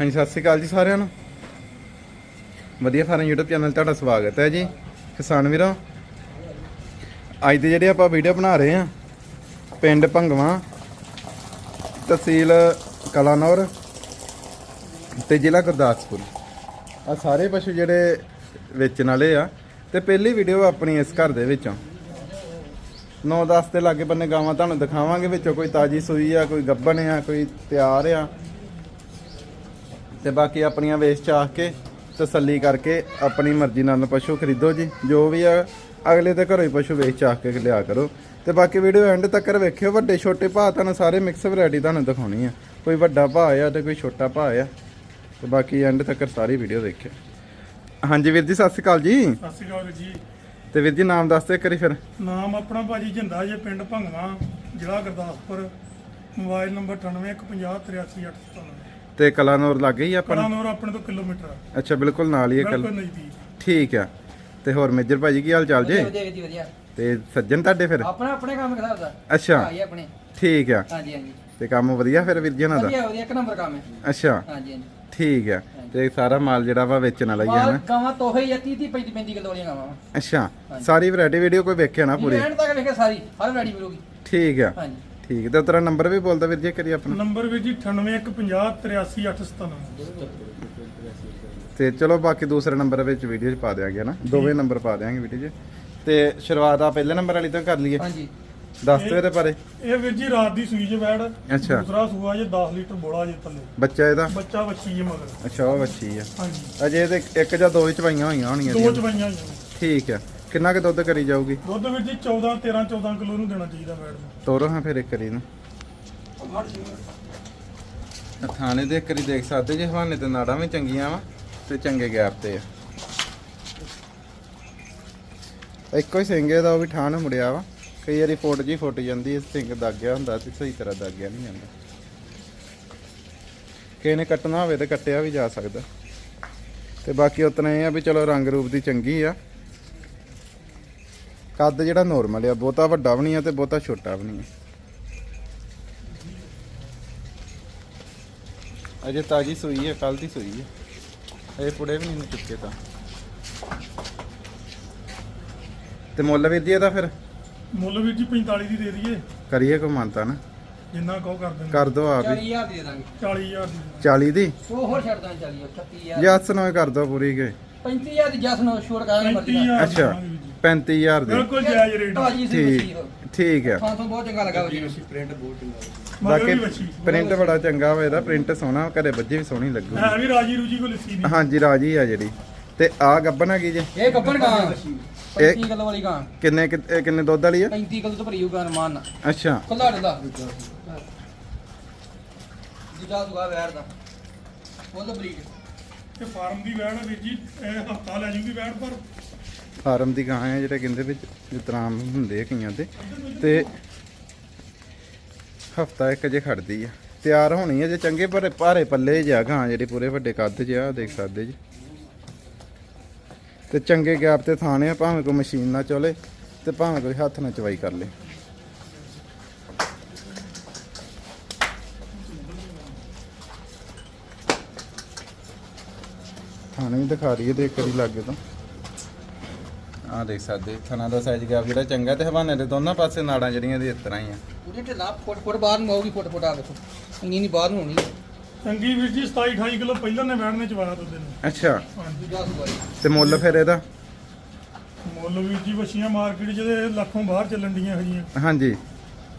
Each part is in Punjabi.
ਹਾਂਜੀ, ਸਤਿ ਸ਼੍ਰੀ ਅਕਾਲ ਜੀ ਸਾਰਿਆਂ ਨੂੰ। ਵਧੀਆ ਫਾਰਮ YouTube ਚੈਨਲ ਤੁਹਾਡਾ ਸਵਾਗਤ ਹੈ ਜੀ। ਕਿਸਾਨ ਵੀਰੋ, ਅੱਜ ਦੇ ਜਿਹੜੇ ਆਪਾਂ ਵੀਡੀਓ ਬਣਾ ਰਹੇ ਹਾਂ, ਪਿੰਡ ਭੰਗਵਾ, ਤਹਿਸੀਲ ਕਲਾਨੌਰ ਤੇ ਜ਼ਿਲ੍ਹਾ ਗੁਰਦਾਸਪੁਰ। ਆ ਸਾਰੇ ਪਸ਼ੂ ਜਿਹੜੇ ਵੇਚਣ ਵਾਲੇ ਆ, ਤੇ ਪਹਿਲੀ ਵੀਡੀਓ ਆਪਣੀ ਇਸ ਘਰ ਦੇ ਵਿੱਚੋਂ। 9-10 ਦੇ ਲਾਗੇ ਬੰਨੇ ਗਾਵਾਂ ਤੁਹਾਨੂੰ ਦਿਖਾਵਾਂਗੇ, ਵਿੱਚੋਂ ਕੋਈ ਤਾਜੀ ਸੂਈ ਆ, ਕੋਈ ਗੱਬਣ ਆ, ਕੋਈ ਤਿਆਰ ਆ। ਤੇ ਬਾਕੀ ਆਪਣੀਆਂ ਵੇਚ ਚਾਹ ਕੇ ਤਸੱਲੀ ਕਰਕੇ ਆਪਣੀ ਮਰਜ਼ੀ ਨਾਲ ਪਸ਼ੂ ਖਰੀਦੋ ਜੀ। ਜੋ ਵੀ ਆ ਅਗਲੇ ਦੇ ਘਰੋਂ ਹੀ ਪਸ਼ੂ ਵੇਚ ਚਾਹ ਕੇ ਲਿਆ ਕਰੋ। ਤੇ ਬਾਕੀ ਵੀਡੀਓ ਐਂਡ ਤੱਕ ਵੇਖਿਓ ਵੱਡੇ ਛੋਟੇ ਭਾਅ ਤੁਹਾਨੂੰ ਸਾਰੇ ਮਿਕਸ ਵੈਰਾਈਟੀ ਤੁਹਾਨੂੰ ਦਿਖਾਉਣੀ ਆ। ਕੋਈ ਵੱਡਾ ਭਾਅ ਆ ਤੇ ਕੋਈ ਛੋਟਾ ਭਾਅ ਆ। ਤੇ ਬਾਕੀ ਐਂਡ ਤੱਕ ਸਾਰੀ ਵੀਡੀਓ ਦੇਖਿਓ ਹਾਂਜੀ ਵੀਰ ਜੀ ਸਤਿ ਸ਼੍ਰੀ ਅਕਾਲ ਜੀ। ਸਤਿ ਸ਼੍ਰੀ ਅਕਾਲ ਜੀ। ਤੇ ਵੀਰ ਜੀ ਨਾਮ ਦੱਸ ਦਿਓ ਇੱਕ ਵਾਰੀ ਫਿਰ। ਨਾਮ ਆਪਣਾ ਭਾਜੀ ਜਿੰਦਾ ਜੇ ਪਿੰਡ ਭੰਗਵਾ ਜ਼ਿਲ੍ਹਾ ਗੁਰਦਾਸਪੁਰ ਮੋਬਾਈਲ ਨੰਬਰ 9815083897 ਤੇ ਕਲਾਨੌਰ ਲੱਗੇ ਹੀ ਆਪਾਂ ਨੂੰ? ਕਲਾਨੌਰ ਆਪਣੇ ਤੋਂ ਕਿਲੋਮੀਟਰ ਆ। ਅੱਛਾ ਬਿਲਕੁਲ ਨਾਲ ਹੀ ਹੈ ਬਿਲਕੁਲ ਕਲ ਨਜ਼ਦੀਕ। ਠੀਕ ਆ। ਤੇ ਹੋਰ ਮੇਜਰ ਭਾਜੀ ਕੀ ਹਾਲ ਚਾਲ ਜੇ? ਵਧੀਆ ਵਧੀਆ ਵਧੀਆ। ਤੇ ਸੱਜਣ ਤੁਹਾਡੇ ਫਿਰ? ਆਪਣਾ ਆਪਣੇ ਕੰਮ ਕਿਹਦਾ ਦਾ ਅੱਛਾ। ਭਾਈ ਆਪਣੇ। ਠੀਕ ਆ। ਹਾਂਜੀ ਹਾਂਜੀ। ਤੇ ਕੰਮ ਵਧੀਆ ਫਿਰ ਵੀਰ ਜੀ ਉਹਨਾਂ ਦਾ? ਵਧੀਆ ਵਧੀਆ। ਇੱਕ ਨੰਬਰ ਕੰਮ ਹੈ। ਅੱਛਾ। ਹਾਂਜੀ ਹਾਂਜੀ। ਠੀਕ ਆ। ਤੇ ਸਾਰਾ ਮਾਲ ਜਿਹੜਾ ਵਾ ਵੇਚਣ ਵਾਲਾ ਹੀ ਆ ਮਾਲ ਨਾ ਗਾਵਾਂ ਤੋਹੇ ਹੀ ਆ 30 30 35 35 ਕਿਲੋ ਵਾਲੀਆਂ ਗਾਵਾਂ। ਵਾ ਅੱਛਾ ਸਾਰੀ ਵੈਰਾਈਟੀ ਵੀਡੀਓ ਕੋਈ ਵੇਖਿਆ ਨਾ ਪੂਰੀ? ਐਂਡ ਤੱਕ ਵੇਖੇ ਸਾਰੀ। ਹਰ ਵੈਰਾਈਟੀ ਮਿਲੂਗੀ। ਠੀਕ ਆ। ਹਾਂਜੀ। ਠੀਕ ਤੇ ਤੇਰਾ ਨੰਬਰ ਵੀ ਬੋਲਦਾ ਵੀਰ ਜੀ ਕਰੀ ਆਪਣਾ। ਨੰਬਰ ਵੀ ਜੀ 9815083897 ਤੇ ਚਲੋ ਬਾਕੀ ਦੂਸਰੇ ਨੰਬਰ ਵਿੱਚ ਵੀਡੀਓ 'ਚ ਪਾ ਦਿਆਂਗੇ ਨਾ ਦੋਵੇਂ ਨੰਬਰ ਪਾ ਦਿਆਂਗੇ ਵੀਡੀਓ 'ਚ ਤੇ ਸ਼ੁਰੂਆਤ ਆ ਪਹਿਲੇ ਨੰਬਰ ਵਾਲੀ ਤੋਂ ਕਰ ਲਈਏ। ਹਾਂਜੀ। ਦੱਸ ਦਿਓ ਇਹਦੇ ਬਾਰੇ। ਇਹ ਵੀਰ ਜੀ ਰਾਤ ਦੀ ਸੂਈ ਜੇ ਬੈੜ ਅੱਛਾ। ਦੂਸਰਾ ਸੂਆ ਜੇ 10 ਲੀਟਰ ਬੋਲਾ ਜੇ ਥੱਲੇ। ਬੱਚਾ ਇਹਦਾ? ਬੱਚਾ ਬੱਚੀ ਜੇ ਮਗਰ। ਅੱਛਾ ਉਹ ਬੱਚੀ ਆ। ਹਾਂਜੀ। ਅਜੇ ਇਹਦੇ ਇੱਕ ਜਾਂ ਦੋ ਵਿੱਚ ਪਾਈਆਂ ਹੋਈਆਂ ਹੋਣੀਆਂ ਦੋ ਇਹਦੀਆਂ। ਚਵਾਈਆਂ ਜੀ ਠੀਕ ਆ। ਕਿੰਨਾ ਕੁ ਦੁੱਧ ਕਰੀ ਜਾਊਗੀ? ਦੁੱਧ ਵੀਰ ਜੀ 14 13 14 ਕਿਲੋ ਨੂੰ ਦੇਣਾ ਚਾਹੀਦਾ ਨੂੰ ਤੋਰੋ ਹਾਂ ਫਿਰ ਇੱਕ ਕਰੀ ਨੂੰ। ਥਾਣੇ ਦੇ ਕਰੀ ਦੇਖ ਸਕਦੇ ਜੇ ਹਵਾਨੇ ਤੇ ਨਾੜਾਂ ਵੀ ਚੰਗੀਆਂ ਵਾ ਤੇ ਚੰਗੇ ਗੈਪ ਤੇ ਆ। ਇੱਕੋ ਹੀ ਸਿੰਗੇ ਦਾ ਉਹ ਵੀ ਠਾਣ ਮੁੜਿਆ ਵਾ। ਕਈ ਵਾਰੀ ਫੁੱਟ ਜੀ ਫੁੱਟ ਜਾਂਦੀ ਹੈ ਸਿੰਗ ਦਾਗਿਆ ਹੁੰਦਾ ਤੇ ਸਹੀ ਤਰ੍ਹਾਂ ਦਾਗਿਆ ਨਹੀਂ ਜਾਂਦਾ। ਕਿਸੇ ਨੇ ਕੱਟਣਾ ਹੋਵੇ ਤੇ ਕੱਟਿਆ ਵੀ ਜਾ ਸਕਦਾ। ਤੇ ਬਾਕੀ ਉਤਨਾ ਇਹ ਆ ਵੀ ਚਲੋ ਰੰਗ ਰੂਪ ਦੀ ਚੰਗੀ ਆ। ਕੱਦ ਜਿਹੜਾ ਨੋਰਮਲ ਆ ਬਹੁਤਾ ਵੱਡਾ ਵੀ ਨਹੀਂ ਆ ਤੇ ਬਹੁਤਾ ਛੋਟਾ ਵੀ ਨਹੀਂ ਆ। ਅਜੇ ਤਾਜੀ ਸੂਈ ਹੈ ਕੱਲ ਦੀ ਸੂਈ ਹੈ ਇਹ ਪੁੜੇ ਵੀ ਨਹੀਂ ਚੁੱਕੇ ਤਾਂ। ਤੇ ਮੁੱਲ ਵੀਰ ਜੀ ਇਹਦਾ ਫਿਰ? ਮੁੱਲ ਵੀਰ ਜੀ 45 ਦੀ ਦੇ ਦਈਏ। ਕਰੀਏ ਕੋ ਮੰਨਤਾ ਨਾ। ਜਿੰਨਾ ਕਹੋ ਕਰ ਦਿੰਦੇ ਕਰ ਦੋ ਆਪ ਹੀ। 40000 ਦੇ ਦਾਂਗੇ। 40000 ਦੀ। 40 ਦੀ? ਉਹ ਹੋਰ ਛੱਡ ਦਾਂ 40 36000 ਜੱਸ ਨੂੰ ਕਰ ਦੋ ਪੂਰੀ ਕੇ। 35000 ਦੀ ਜਸ ਨੂੰ ਛੋੜ ਕਰਾਂਗੇ ਮਰਜ਼ੀ ਨਾਲ 35000 ਅੱਛਾ। 35000 ਦੀ। ਬਿਲਕੁਲ ਜਾਇਜ਼ ਰੇਟ ਆ। ਭਾਜੀ ਸੀ ਠੀਕ ਮਸੀਹ ਠੀਕ ਹੈ। ਥਾਂ ਤੋਂ ਬਹੁਤ ਚੰਗਾ ਲੱਗਾ। ਵਜੀ ਮਗਰ ਬਾਕੀ ਵੀ ਵੱਛੀ ਪ੍ਰਿੰਟ ਬੜਾ ਚੰਗਾ ਵਾ ਇਹਦਾ ਪ੍ਰਿੰਟ ਸੋਹਣਾ ਘਰੇ ਬੱਜੇ ਵੀ ਸੋਹਣੀ ਲੱਗੂ ਹੈ ਵੀ ਰਾਜੀ ਰੂਜੀ ਕੋ ਲਿੱਸੀ ਨਹੀਂ ਹਾਂਜੀ ਰਾਜੀ ਆ ਜਿਹੜੀ। ਤੇ ਆ ਗੱਬਨ ਹੈਗੀ ਜੇ? ਇਹ ਗੱਬਣ ਗਾਂ। 35 ਕਿਲੋ ਵਾਲੀ ਗਾਂ। ਕਿੰਨੇ ਕਿ- ਇਹ ਕਿੰਨੇ ਦੁੱਧ ਵਾਲੀ ਆ? 35 ਕਿਲੋ ਤੋਂ ਭਰੀ ਹੋਊਗਾ ਅਰਮਾਨ। ਨਾਲ ਅੱਛਾ। ਖੁੱਲਾ ਡੁੱਲਾ ਦੂਜਾ ਸੁਗਾ ਵੈਰ ਦਾ। ਫੁੱਲ ਬਰੀਡ ਤੇ ਫਾਰਮ ਦੀ ਵੈੜ ਆ ਵੀਰ ਜੀ ਇਹ ਹਫਤਾ ਲੈ ਜੂਗੀ ਵੈੜ ਪਰ। ਫਾਰਮ ਦੀ ਗਾਂ ਹੈ ਜਿਹੜੇ ਕਹਿੰਦੇ ਵਿੱਚ ਜਿਤਰਾਮ ਹੁੰਦੇ ਆ ਕਈਆਂ ਦੇ। ਤੇ ਹਫਤਾ ਇੱਕ ਜੇ ਖੜਦੀ ਆ। ਤਿਆਰ ਹੋਣੀ ਹੈ ਜੇ ਚੰਗੇ ਭਰੇ ਭਾਰੇ ਪੱਲੇ ਜਿਹਾ ਗਾਂ ਜਿਹੜੀ ਪੂਰੇ ਵੱਡੇ ਕੱਦ 'ਚ ਦੇਖ ਸਕਦੇ ਜੀ। ਤੇ ਚੰਗੇ ਗੈਪ ਤੇ ਥਾਣੇ ਆ, ਭਾਵੇਂ ਕੋਈ ਮਸ਼ੀਨ ਨਾਲ ਚਲੇ ਤੇ ਭਾਵੇਂ ਕੋਈ ਹੱਥ ਨਾਲ ਚਵਾਈ ਕਰ ਲੇ। ਥਾਣੇ ਵੀ ਦਿਖਾ ਰਹੀ ਹੈ ਤੇ ਇੱਕ ਵਾਰੀ ਲੱਗੇ ਤਾਂ। ਆ ਦੇਖ ਸਕਦੇ ਥਣਾ ਦਾ ਸਾਈਜ਼ ਗੈਪ ਜਿਹੜਾ ਚੰਗਾ ਤੇ ਹਵਾਨੇ ਦੇ ਦੋਨਾਂ ਪਾਸੇ ਨਾੜਾਂ ਜਿਹੜੀਆਂ ਦੀ ਇਸ ਤਰ੍ਹਾਂ ਹੀ ਆ। ਉਹਦੇ ਢਿੱਲਾ ਫੁੱਟ ਫੁੱਟ ਬਾਹਰ ਨੂੰ ਆਊਗੀ ਫੁੱਟ ਫੁੱਟ ਆ ਵੇਖੋ ਇੰਨੀ ਨਹੀਂ ਬਾਹਰ ਨੂੰ ਹੋਣੀ। ਚੰਗੀ ਵੀਰ ਜੀ 27 28 ਕਿਲੋ ਪਹਿਲਾਂ ਨੇ ਵੈੜ ਨੇ ਚਵਾਇਆ ਦੁੱਧ ਨੂੰ ਅੱਛਾ। ਹਾਂਜੀ। ਦੂਜਾ ਸੁਗਾ ਤੇ ਮੁੱਲ ਫਿਰ ਇਹਦਾ? ਮੁੱਲ ਵੀਰ ਜੀ ਵਛੀਆਂ ਮਾਰਕੀਟ ਜਿਹਦੇ ਲੱਖੋਂ ਬਾਹਰ ਚੱਲਣ ਡੀਆਂ ਹੈਗੀਆਂ। ਹਾਂਜੀ।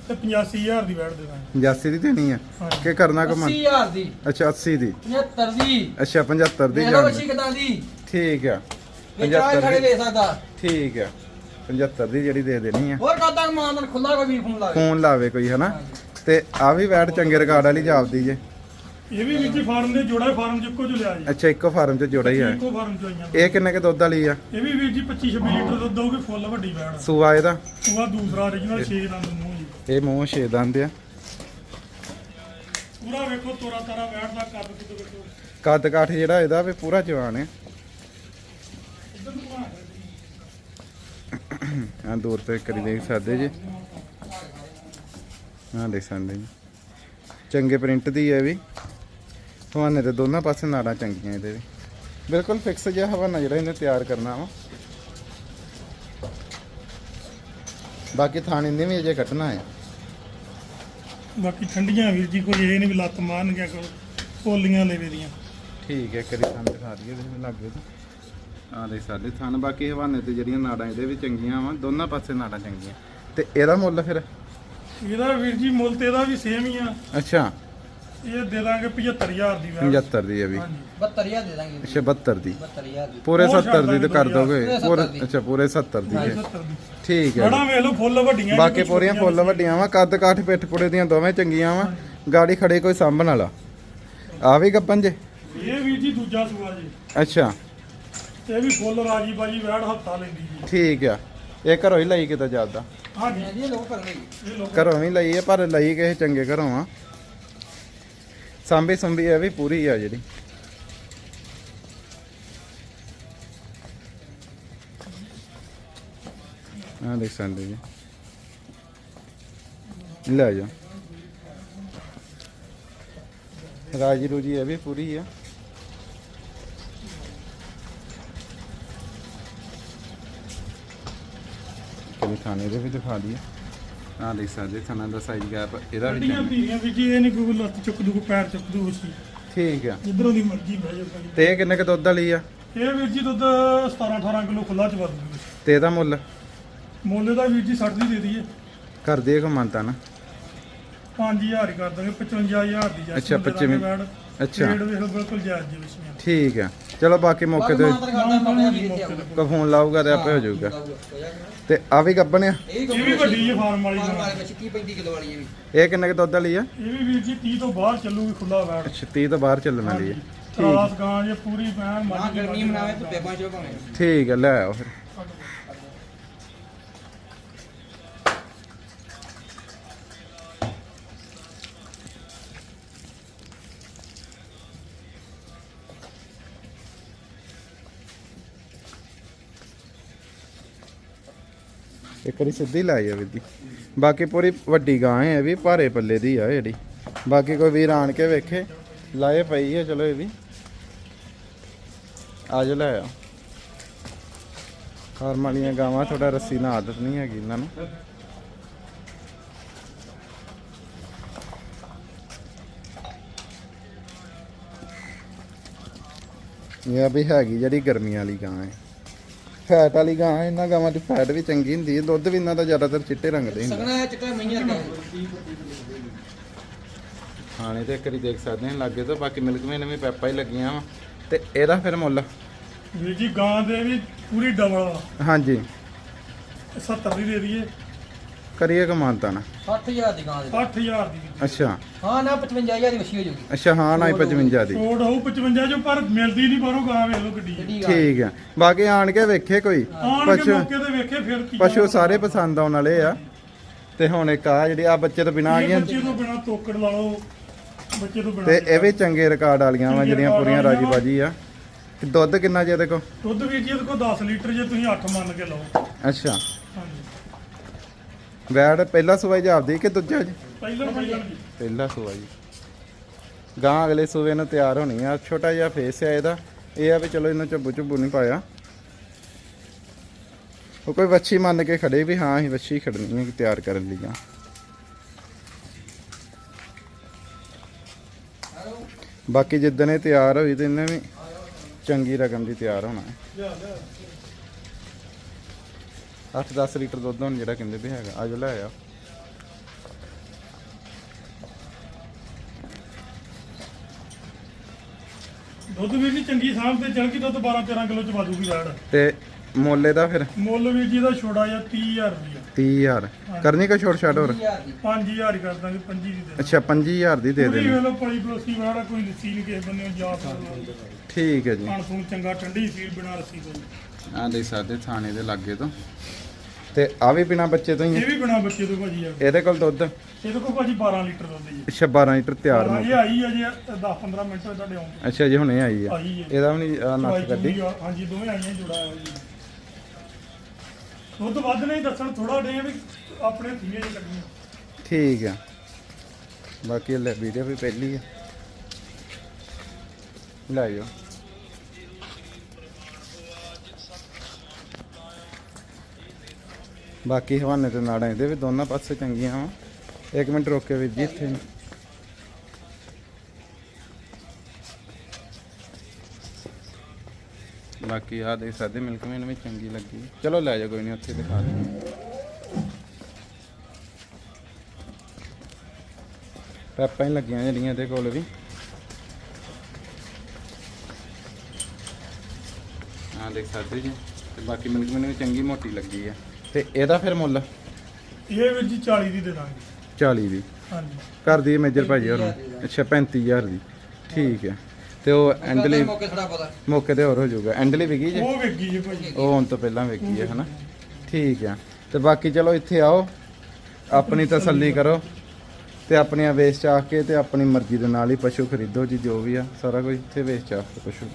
ਤੇ 85000 ਦੀ ਵੈੜ ਦੇ ਦਾਂਗੇ 85 ਦੀ ਦੇਣੀ ਆ? ਹਾਂਜੀ। ਕਿ ਕਰਨਾ ਕੋ ਮਨ? 80000 ਦੀ। ਅੱਛਾ 80 ਦੀ। 75 ਦੀ। ਅੱਛਾ 75 ਦੀ ਦੇਖ ਲਓ ਜਾਣ। ਬੱਚੀ ਕਿਦਾਂ ਦੀ? ਠੀਕ ਆ। ਵਿਚਾਰ 75 ਖੜੇ ਦੀ। ਦੇ ਸਕਦਾ। ਠੀਕ ਆ। 75 ਦੀ ਜਿਹੜੀ ਦੇ ਦੇਣੀ ਆ। ਹੋਰ ਕਾਦਾ ਮਾਨ ਨਾਲ ਖੁੱਲਾ ਕੋਈ ਵੀ ਫੋਨ ਲਾਵੇ ਫੋਨ ਲਾਵੇ ਕੋਈ ਹਨਾ? ਤੇ ਆ ਵੀ ਵੈਟ ਚੰਗੇ ਰਿਕਾਰਡ ਵਾਲੀ ਜਾਪਦੀ ਜੇ। ਇਹ ਵੀ ਵੀਰ ਜੀ ਫਾਰਮ ਦੇ ਜੋੜਾ ਫਾਰਮ ਚ ਇੱਕੋ ਚ ਲਿਆ ਜੀ। ਅੱਛਾ ਇੱਕੋ ਫਾਰਮ 'ਚ ਜੋੜਾ ਹੀ ਆ। ਇੱਕੋ ਫਾਰਮ ਚ ਆਈਆਂ ਇਹ ਕਿੰਨੇ ਕੇ ਦੁੱਧ ਵਾਲੀ ਆ? ਇਹ ਵੀ ਵੀਰ ਜੀ 25 26 ਲੀਟਰ ਦੁੱਧ ਦਊਗੀ ਫੁੱਲ ਵੱਡੀ ਵੈੜ ਸੂਆ ਇਹਦਾ? ਉਹਦਾ ਦੂਸਰਾ origignal 6 ਦੰਦ ਮੂੰਹ ਜੀ। ਇਹ ਮੂੰਹ ਛੇ ਦੰਦ ਆ। ਪੂਰਾ ਵੇਖੋ ਤੋਰਾ ਤਾਰਾ ਵੈੜ ਦਾ ਕੱਦ ਕੁੱਦ ਵੇਖੋ। ਕੱਦ ਕਾਠ ਜਿਹੜਾ ਇਹਦਾ ਵੀ ਪੂਰਾ ਜਵਾਨ ਹੈ ਇੱਧਰ ਨੂੰ ਘੁਮਾ ਕੇ ਆ ਦੂਰ ਤੋਂ ਕਰੀ ਦੇਖ ਸਕਦੇ ਜੀ। ਹਾਂ ਦੇਖ ਸਕਦੇ ਜੀ। ਚੰਗੇ ਪ੍ਰਿੰਟ ਦੀ ਹੈ ਵੀ। ਹਵਾਨੇ ਦੇ ਦੋਨਾਂ ਪਾਸੇ ਨਾੜਾਂ ਚੰਗੀਆਂ ਇਹਦੇ ਵੀ। ਬਿਲਕੁਲ ਫਿਕਸ ਜਿਹਾ ਹਵਾਨਾ ਜਿਹੜਾ ਇਹਨੇ ਤਿਆਰ ਕਰਨਾ ਵਾ। ਬਾਕੀ ਥਾਣ ਇਹਨੇ ਵੀ ਅਜੇ ਕੱਟਣਾ ਹੈ। ਬਾਕੀ ਠੰਡੀਆਂ ਵੀਰ ਜੀ ਕੋਈ ਇਹ ਨਹੀਂ ਵੀ ਲੱਤ ਮਾਰਨ ਗਿਆ ਕੋਲ ਪੋਲੀਆਂ ਲੈਵੇ ਦੀਆਂ। ਠੀਕ ਹੈ ਕਰੀ ਥਾਣ ਦਿਖਾ ਦਈਏ ਇਹਦੇ ਲੱਗੇ ਤਾਂ ਆ ਦੇ ਸਾਡੇ ਥਾਣ ਬਾਕੀ ਹਵਾਨੇ ਤੇ ਜਿਹੜੀਆਂ ਨਾੜਾਂ ਇਹਦੇ ਵੀ ਚੰਗੀਆਂ ਵਾ ਦੋਨਾਂ ਪਾਸੇ ਨਾੜਾਂ ਚੰਗੀਆਂ। ਤੇ ਇਹਦਾ ਮੁੱਲ ਫਿਰ? ਇਹਦਾ ਵੀਰ ਜੀ ਮੁੱਲ ਤੇ ਇਹਦਾ ਵੀ ਸੇਮ ਹੀ ਆ। ਅੱਛਾ। ਇਹ ਦੇ ਦਾਂਗੇ 75000 ਦੀ ਵੈਟ 75 ਦੀ ਹੈ ਵੀ। ਹਾਂਜੀ। 72000 ਦੇ ਦਾਂਗੇ ਅੱਛਾ 72 ਦੀ। 72000 ਦੀ। ਪੂਰੇ ਉਹ 70 ਦੀ ਤੇ ਕਰ ਦੋਗੇ? ਪੂਰੇ 70 ਦੀ। ਅੱਛਾ ਪੂਰੇ 70 ਦੀ ਹੈ। 70 ਦੀ। ਠੀਕ ਹੈ। ਬੜਾ ਵੇਖ ਲਓ ਫੁੱਲ ਵੱਡੀਆਂ ਬਾਕੀ ਪੂਰੀਆਂ ਫੁੱਲ। ਵੱਡੀਆਂ ਵਾ ਕੱਦ ਕਾਠ ਪਿੱਠ ਪੁੜੇ ਦੀਆਂ ਦੋਵੇਂ ਚੰਗੀਆਂ ਵਾ। ਗਾੜੀ ਖੜੇ ਕੋਈ ਸਾਂਭਣ ਵਾਲਾ। ਆ ਵੀ ਗੱਪਨ ਜੇ? ਇਹ ਵੀਰ ਜੀ ਦੂਜਾ ਸੂਆ ਜੀ। ਅੱਛਾ। ਇਹ ਵੀ ਫੁੱਲ ਰਾਜੀ ਬਾਜੀ ਵੈਟ ਹਫਤਾ ਲੈਂਦੀ ਜੀ। ਠੀਕ ਆ। ਇਹ ਘਰੋਂ ਹੀ ਲਈ ਕਿਤੇ ਜਾਂਦਾ ਹਾਂਜੀ। ਇਹ ਲੋਕ ਕਰਨਗੇ ਇਹ ਲੋਕ ਘਰੋਂ ਵੀ ਲਈ ਹੈ ਪਰ ਲਈ ਕਿਸੇ ਚੰਗੇ ਘਰੋਂ ਆ। ਸਾਂਭੀ ਸੰਭੀ ਇਹ ਵੀ ਪੂਰੀ ਆ ਜਿਹੜੀ। ਆ ਦੇਖ ਸਕਦੇ ਜੀ। ਲੈ ਜਾ ਰਾਜੀ ਰੂਜੀ ਇਹ ਵੀ ਪੂਰੀ ਆ। ਥਾਣੇ ਦੇ ਵੀ ਦਿਖਾ ਦਈਏ। ਆ ਦੇਖ ਸਕਦੇ ਥਾਣਾ ਦਾ ਸਾਈਜ਼ ਗੈਪ ਇਹਦਾ ਵੀ ਠੰਡੀਆਂ ਚੰਗਾ। ਧੀਰੀਆਂ ਵੀਰ ਜੀ ਇਹ ਨਹੀਂ ਕੋਈ ਲੱਤ ਚੁੱਕ ਦੂ ਕੋਈ ਪੈਰ ਚੁੱਕ ਦੂ ਉਸੀ ਠੀਕ ਆ। ਜਿੱਧਰੋਂ ਦੀ ਮਰਜ਼ੀ ਬਹਿ ਜਾ ਤੇ ਇਹ ਕਿੰਨੇ ਕ ਦੁੱਧ ਵਾਲੀ ਆ? ਇਹ ਵੀਰ ਜੀ ਦੁੱਧ 17 18 ਕਿਲੋ ਖੁੱਲਾ ਚ ਵੱਧ ਦੂ ਤੇ ਇਹਦਾ ਮੁੱਲ? ਮੁੱਲ ਦਾ ਵੀਰ ਜੀ 60 ਦੀ ਦੇ ਦਈਏ। ਕਰ ਦੇ ਕੋ ਮੰਨਤਾ ਨਾ। 5000 ਹੀ ਕਰ ਦਾਂਗੇ 55000 ਦੀ ਅੱਛਾ, 25 ਅੱਛਾ। ਰੇਟ ਵੇਖ ਬਿਲਕੁਲ ਜਾਇਜ਼ ਜੀ ਵਿੱਚ ਠੀਕ ਆ। ਚਲੋ ਬਾਕੀ ਮੌਕੇ ਤੇ ਮਾਤਰ ਕਰਦਾ ਮਾੜਾ ਵੀਰ ਤੇ ਆਊਗਾ। ਕੋ ਫੋਨ ਲਾਊਗਾ ਤੇ ਆਪੇ ਹੋ ਜਾਊਗਾ। ਤੇ ਆ ਵੀ ਗੱਬਣ ਆ? ਇਹ ਵੀ ਵੱਡੀ ਜੀ ਫਾਰਮ ਵਾਲੀ ਫਾਰਮ ਗਾਂ। ਵਾਲੇ ਵਿੱਚ 30 35 ਕਿਲੋ ਵਾਲੀ ਇਹ ਵੀ। ਇਹ ਕਿੰਨੇ ਕ ਦੁੱਧ ਵਾਲੀ ਆ? ਇਹ ਵੀ ਵੀਰ ਜੀ 30 ਤੋਂ ਬਾਹਰ ਚੱਲੂਗੀ ਖੁੱਲਾ ਵੈਟ ਅੱਛਾ 30 ਤੋਂ ਬਾਹਰ ਚੱਲਣ ਵਾਲੀ ਆ। ਤਰਾਸ ਗਾਂ ਜੇ ਪੂਰੀ ਪੈਣ ਮਾਂ ਗਰਮੀ ਮਨਾਵੇ ਧੁੱਪੇ ਪਾਣੀ ਚੋ ਭਾਵੇਂ। ਠੀਕ ਆ ਲੈ ਆਓ ਫਿਰ। ਇੱਕ ਵਾਰੀ ਸਿੱਧੀ ਲਾਈ ਆ ਵੀਦੀ ਬਾਕੀ ਪੂਰੀ ਵੱਡੀ ਗਾਂ ਹੈ ਇਹ ਵੀ, ਭਾਰੇ ਪੱਲੇ ਦੀ ਆ ਜਿਹੜੀ। ਬਾਕੀ ਕੋਈ ਵੀਰ ਆਣ ਕੇ ਵੇਖੇ, ਲਾਏ ਪਈ ਹੈ ਚਲੋ ਇਹ ਵੀ। ਆ ਜਾ ਲੈ ਆ। ਫਾਰਮ ਵਾਲੀਆਂ ਗਾਵਾਂ ਥੋੜਾ ਰੱਸੀ ਨਾਲ ਆਦਤ ਨਹੀਂ ਹੈਗੀ ਇਹਨਾਂ ਨੂੰ। ਇਹ ਵੀ ਹੈਗੀ ਜਿਹੜੀ ਗਰਮੀਆਂ ਵਾਲੀ ਗਾਂ ਹੈ ਫੈਟ ਵਾਲੀ ਗਾਂ ਇਹਨਾਂ ਗਾਵਾਂ 'ਚ ਫੈਟ ਵੀ ਚੰਗੀ ਹੁੰਦੀ ਹੈ ਦੁੱਧ ਵੀ ਇਹਨਾਂ ਦਾ ਜ਼ਿਆਦਾਤਰ ਚਿੱਟੇ ਰੰਗ ਦੇ ਹੁੰਦਾ। ਸਗਣਾ ਚਿੱਟਾ ਮਈਆਂ ਦਾ। ਖਾਣੇ ਤੇ ਇੱਕ ਵਾਰੀ ਦੇਖ ਸਕਦੇ ਹਾਂ ਲਾਗੇ ਤੋਂ ਬਾਕੀ ਮਿਲਕ ਨੇ ਵੀ ਪੈਪਾ ਹੀ ਲੱਗੀਆਂ ਵਾ। ਤੇ ਇਹਦਾ ਫਿਰ ਮੁੱਲ? ਵੀਰ ਜੀ ਗਾਂ ਦੇ ਵੀ ਪੂਰੀ ਡਬਲ ਆ। ਹਾਂਜੀ। 70 ਦੀ ਦੇ ਦਈਏ। ਕਰੀਏ ਕਮਾਨਤਾ ਨਾ 60000 ਦੀ ਗਾਂ ਦੇ 8000 ਦੀ। ਅੱਛਾ। ਹਾਂ ਨਾ 55000 ਦੀ ਵਸੀ ਹੋ ਜਾਊਗੀ ਅੱਛਾ ਹਾਂ ਨਾ 55 ਦੀ। ਛੋੜ ਹੋਊ 55 ਜੋ ਪਰ ਮਿਲਦੀ ਨਹੀਂ ਬਾਹਰੋਂ ਗਾਂ ਵੇਖ ਲਓ ਗੱਡੀ। ਠੀਕ ਆ। ਬਾਕੀ ਆਣ ਕੇ ਵੇਖੇ ਕੋਈ? ਆਣ ਕੇ ਪਸ਼ੂ ਮੌਕੇ ਤੇ ਵੇਖੇ ਫਿਰ ਕੀ ਪਸ਼ੂ ਸਾਰੇ ਪਸੰਦ ਆਉਣ ਵਾਲੇ ਆ। ਤੇ ਹੁਣ ਇੱਕ ਆ ਜਿਹੜੀ ਆ ਬੱਚੇ ਤੋਂ ਬਿਨਾ ਆ ਇਹ ਗਈਆਂ। ਬੱਚੇ ਤੋਂ ਬਿਨਾ ਤੋਕੜ ਲਾ ਲਓ। ਬੱਚੇ ਤੋਂ ਬਿਨਾ ਤੇ ਇਹ ਵੀ ਚੰਗੇ ਰਿਕਾਰਡ ਵਾਲੀਆਂ ਵਾ ਜਿਹੜੀਆਂ ਪੂਰੀਆਂ ਰਾਜੀ ਬਾਜੀ ਆ। ਤੇ ਦੁੱਧ ਕਿੰਨਾ ਜੇ ਇਹਦੇ ਕੋ ਦੁੱਧ ਵੀਰ ਜੀ ਇਹਦੇ ਕੋਲ 10 ਲੀਟਰ ਜੇ ਤੁਸੀਂ 8 ਮੰਨ ਕੇ ਲਓ। ਅੱਛਾ। ਵੈੜ ਪਹਿਲਾ ਸੂਆ ਜਾਪਦੀ ਕਿ ਦੂਜਾ ਜੀ? ਪਹਿਲਾਂ ਪਹਿਲਾਂ ਜੀ ਪਹਿਲਾ ਸੂਆ ਜੀ ਗਾਂ ਅਗਲੇ ਸੂਏ ਨੂੰ ਤਿਆਰ ਹੋਣੀ ਆ ਛੋਟਾ ਜਿਹਾ ਫੇਸ ਆ ਇਹਦਾ। ਇਹ ਆ ਵੀ ਚਲੋ ਇਹਨੂੰ ਝੱਬੂ ਝੁੱਬੂ ਨਹੀਂ ਪਾਇਆ। ਉਹ ਕੋਈ ਵੱਛੀ ਮੰਨ ਕੇ ਖੜੇ ਵੀ ਹਾਂ ਅਸੀਂ ਵੱਛੀ ਖੜਨੀ ਹੈ ਤਿਆਰ ਕਰਨ ਲਈ ਆ। ਬਾਕੀ ਜਿੱਦਣ ਇਹ ਤਿਆਰ ਹੋਈ ਤੇ ਇਹਨੇ ਵੀ ਚੰਗੀ ਰਕਮ ਦੀ ਤਿਆਰ ਹੋਣਾ। ਹੈ 8-10 ਲੀਟਰ ਦੁੱਧ ਹੁਣ ਜਿਹੜਾ ਕਹਿੰਦੇ ਵੀ ਹੈਗਾ ਆਜੋ ਲੈ ਆ। ਦੁੱਧ ਵੀਰ ਜੀ ਚੰਗੀ ਸਾਂਭ ਤੇ ਗਈ ਦੁੱਧ 12 13 ਕਿਲੋ ਚ ਵਾਜੂਗੀ ਵੈੜ ਤੇ ਮੁੱਲ ਇਹਦਾ ਫਿਰ? ਮੁੱਲ ਵੀਰ ਜੀ ਦਾ ਛੋੜਾ ਜਿਹਾ 30000 ਰੁਪਇਆ 30000 ਕਰਨੀ ਕੋਈ ਛੋਟ ਛਾਟ ਹੋਰ? 20000 ਦੀ 5000 ਹੀ ਕਰ ਦਾਂਗੇ 25 ਦੀ ਦੇ ਅੱਛਾ 25000 ਦੀ ਦੇ ਪੂਰੀ ਦੇਣੀ। ਵੇਲੋ ਪਲੀ ਵਾੜਾ ਕੋਈ ਲੱਸੀ ਨਹੀਂ ਕਿਸੇ ਬੰਨੇ ਜਾ ਠੀਕ ਹੈ ਜੀ। ਖੂਣ ਚੰਗਾ ਠੰਡੀ ਸੀਲ ਬਿਨਾ ਰੱਸੀ ਤੋਂ। ਆ ਦੇ ਸਾਡੇ ਥਾਣੇ ਦੇ ਲਾਗੇ ਤੋਂ। ਤੇ ਆ ਵੀ ਬਿਨਾ ਬੱਚੇ ਤੋਂ ਹੀ ਇਹ ਹੈ ਵੀ ਬਿਨਾ ਬੱਚੇ ਤੋਂ ਭਾਜੀ ਆ। ਇਹਦੇ ਕੋਲ ਦੁੱਧ? ਇਹਦੇ ਕੋਲ ਭਾਜੀ 12 ਲੀਟਰ ਦੁੱਧ ਜੀ ਅੱਛਾ 12 ਲੀਟਰ ਤਿਆਰ ਹਾਂ, ਨੂੰ। ਇਹ ਆਈ ਅਜੇ 10 15 ਮਿੰਟ ਹੋਏ ਤੁਹਾਡੇ ਆਉਣ ਅੱਛਾ ਜੀ ਹੁਣੇ ਆਈ ਆ। ਆਈ ਹੈ ਇਹਦਾ ਵੀ ਨਹੀਂ ਨੱਕ ਕੱਢੀ। ਆ, ਹਾਂਜੀ ਦੋਵੇਂ ਆਈਆਂ ਜੁੜਾ ਹੋਇਆ ਜੀ ਦੁੱਧ ਵੱਧ ਨਹੀਂ ਦੱਸਣ ਥੋੜਾ ਡੇ ਵੀ ਆਪਣੇ ਥੀਏ ਜੀ ਕੱਢੀਆਂ। ਠੀਕ ਆ। ਬਾਕੀ ਲੈ ਵੀਡੀਓ ਵੀ ਪਹਿਲੀ ਆ। ਲੈ ਜਾਓ ਬਾਕੀ ਹਵਾਨੇ ਤੇ ਨਾੜਾਂ ਇਹਦੇ ਵੀ ਦੋਨਾਂ ਪਾਸੇ ਚੰਗੀਆਂ ਵਾ। ਇੱਕ ਮਿੰਟ ਰੋਕ ਕੇ ਵੀਰ ਜੀ ਇੱਥੇ। ਬਾਕੀ ਆ ਦੇ ਸਕਦੇ, ਮਿਲਕ ਮੈਨ ਵੀ ਚੰਗੀ ਲੱਗੀ। ਚਲੋ ਲੈ ਜਾ ਕੋਈ ਨਹੀਂ ਉੱਥੇ ਦਿਖਾ ਦੇ ਪੈਪਾਂ ਹੀ ਲੱਗੀਆਂ ਜਿਹੜੀਆਂ ਇਹਦੇ ਕੋਲ ਵੀ। ਆ ਦੇਖ ਸਕਦੇ ਜੀ। ਤੇ ਬਾਕੀ ਮਿਲਕ ਮੈਨ ਵੀ ਚੰਗੀ ਮੋਟੀ ਲੱਗੀ ਆ। ਤੇ ਇਹਦਾ ਫਿਰ ਮੁੱਲ? ਇਹ ਵੀਰ ਜੀ 40 ਦੀ ਦੇ ਦਾਂਗੇ। 40 ਦੀ। ਹਾਂਜੀ। ਘਰ ਦੀ ਮੇਜਰ ਭਾਜੀ ਹੋਰ ਅੱਛਾ 35000 ਦੀ। ਠੀਕ ਹੈ। ਤੇ ਉਹ ਐਂਡਲੀ ਮੌਕੇ ਥੋੜਾ ਪਤਾ ਮੌਕੇ ਤੇ ਹੋਰ ਹੋ ਜਾਊਗਾ। ਐਂਡਲੀ ਵਿਕੀ ਜੇ? ਉਹ ਵੇਗੀ ਜੀ ਭਾਜੀ ਉਹ ਹੁਣ ਤੋਂ ਪਹਿਲਾਂ ਵੇਖੀ ਹੈ ਹਨਾ? ਠੀਕ ਆ। ਤੇ ਬਾਕੀ ਚਲੋ ਇੱਥੇ ਆਓ। ਆਪਣੀ ਤਸੱਲੀ ਕਰੋ। ਤੇ ਆਪਣੀਆਂ ਵੇਚ ਚਾਹ ਕੇ ਤੇ ਆਪਣੀ ਮਰਜ਼ੀ ਦੇ ਨਾਲ ਹੀ ਪਸ਼ੂ ਖਰੀਦੋ ਜੀ ਜੋ ਵੀ ਆ। ਸਾਰਾ ਕੁਝ ਇੱਥੇ ਵੇਚ ਚਾਹ ਕੇ ਪਸ਼ੂ।